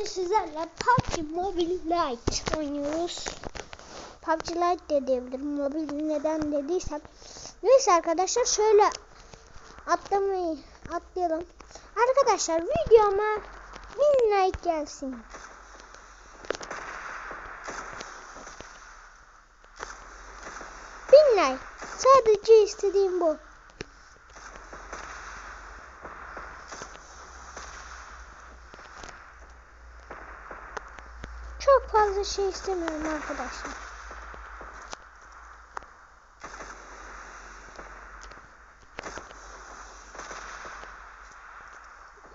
Bugün sizlerle PUBG Mobile Lite oynuyoruz. PUBG Lite de diyebilirim. Mobile neden dediysem. Neyse arkadaşlar şöyle atlamayı atlayalım. Arkadaşlar videoma 1000 like gelsin. Bin like. Sadece istediğim bu. Çok fazla şey istemiyorum arkadaşlar.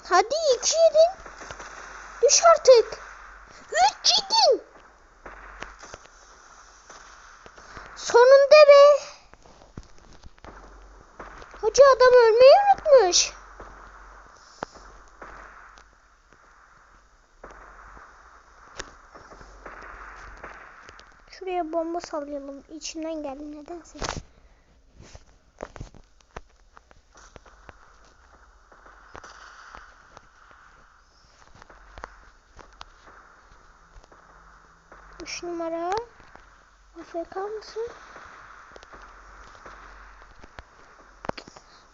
Hadi iki yedin. Düş artık. Üç yedin. Sonunda be. Hoca adam ölmeyi unutmuş. Şuraya bomba sallayalım. İçinden geldi nedense. Üç numara. AFK mısın?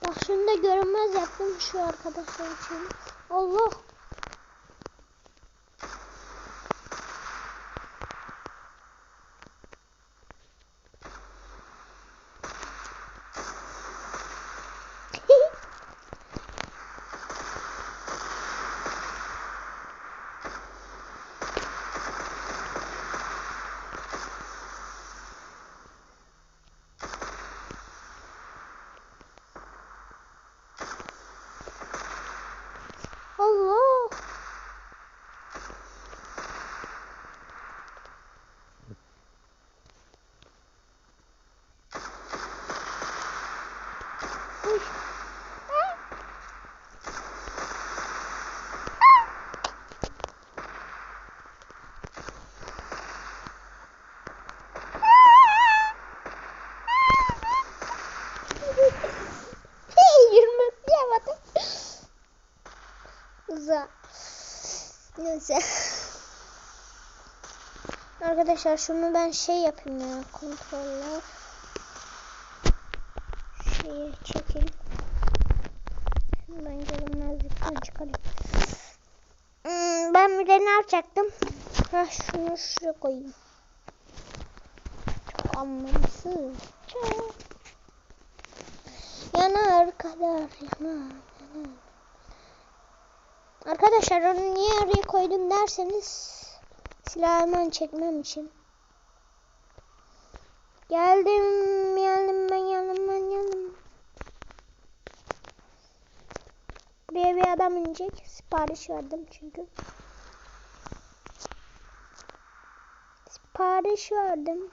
Bak şunu da görünmez yaptım şu arkadaşlar için. Allah. Neyse. Arkadaşlar şunu ben şey yapayım ya kontroller. Şeyi çekeyim. Şunu ben görünmezlikten çıkarayım. Hmm, ben bir de ne yapacaktım? Ha şunu şuraya koyayım. Çok anlamsız. Yanar kadar yanar yanar. Arkadaşlar onu niye araya koydum derseniz silah hemen çekmem için. Geldim, geldim ben geldim ben geldim. Buraya bir adam inecek. Sipariş verdim çünkü. Sipariş verdim.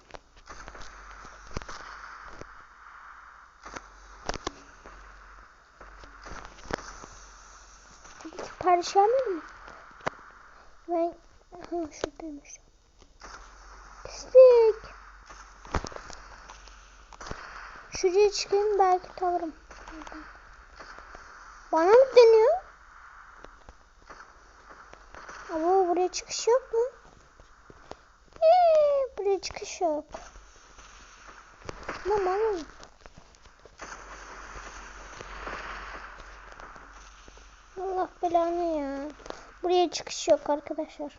Sipariş vermedin mi? Ben ha şuradaymış. Pislik. Şuraya çıkayım belki tavırım. Bana mı dönüyor? Ama buraya çıkış yok mu? Ee, buraya çıkış yok. Tamam. Allah belanı ya. Buraya çıkış yok arkadaşlar.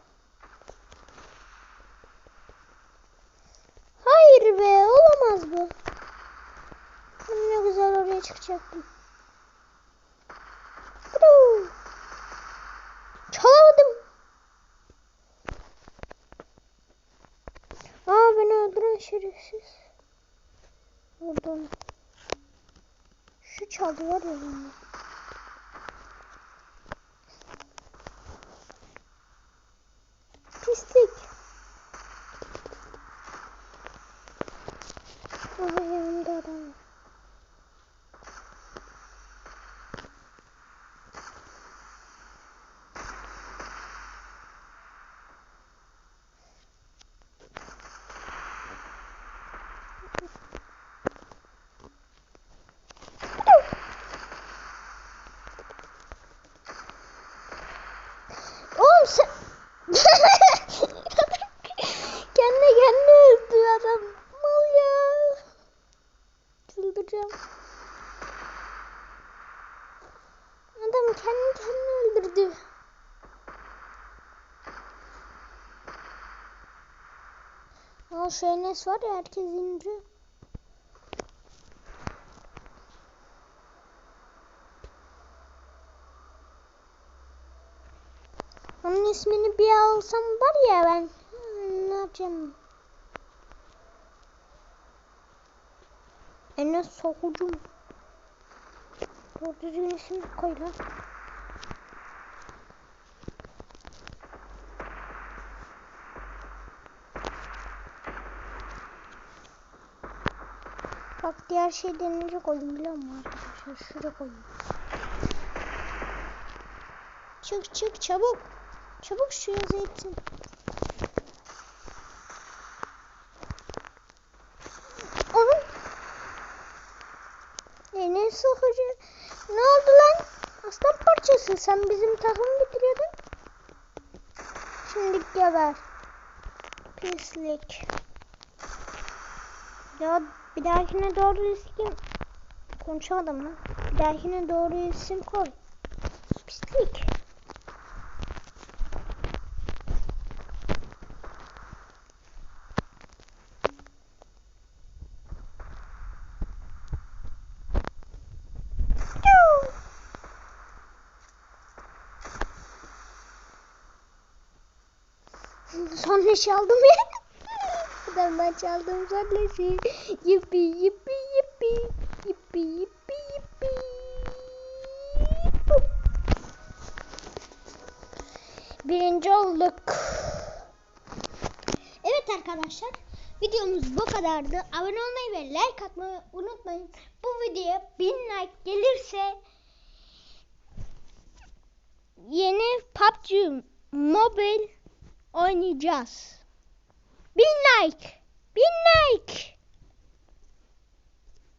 Hayır be olamaz bu. Ne güzel oraya çıkacaktım. Çalamadım. Aa beni öldüren şerefsiz. Vurdu Şu çaldı var ya beni. Pislik. Aha yanımda adam var. Oğlum sen... kendi kendi öldü adam. Çıldıracağım. Adam kendi kendini öldürdü. Aa şu Enes var ya herkes indiriyor. Onun ismini bir alsam var ya ben. Ne yapacağım? Enes sokucu mu? Doğru düzgün isim koy lan. Bak diğer şey denince koyayım biliyor musun arkadaşlar? Şuraya koyayım. Çık çık çabuk. Çabuk şu yazı etsin. Onun sokucu? Ne oldu lan? Aslan parçası. Sen bizim takımı bitiriyordun. Şimdi geber. Pislik. Ya bir dahakine doğru isim konuşamadım lan. Bir dahakine doğru isim koy. Pislik. Son ne çaldım ya? kadar ben çaldım zannesi. Yippi yippi yippi. Yippi yippi yippi. Birinci olduk. Evet arkadaşlar. Videomuz bu kadardı. Abone olmayı ve like atmayı unutmayın. Bu videoya 1000 like gelirse yeni PUBG Mobile oynayacağız. Bin like. Bin like.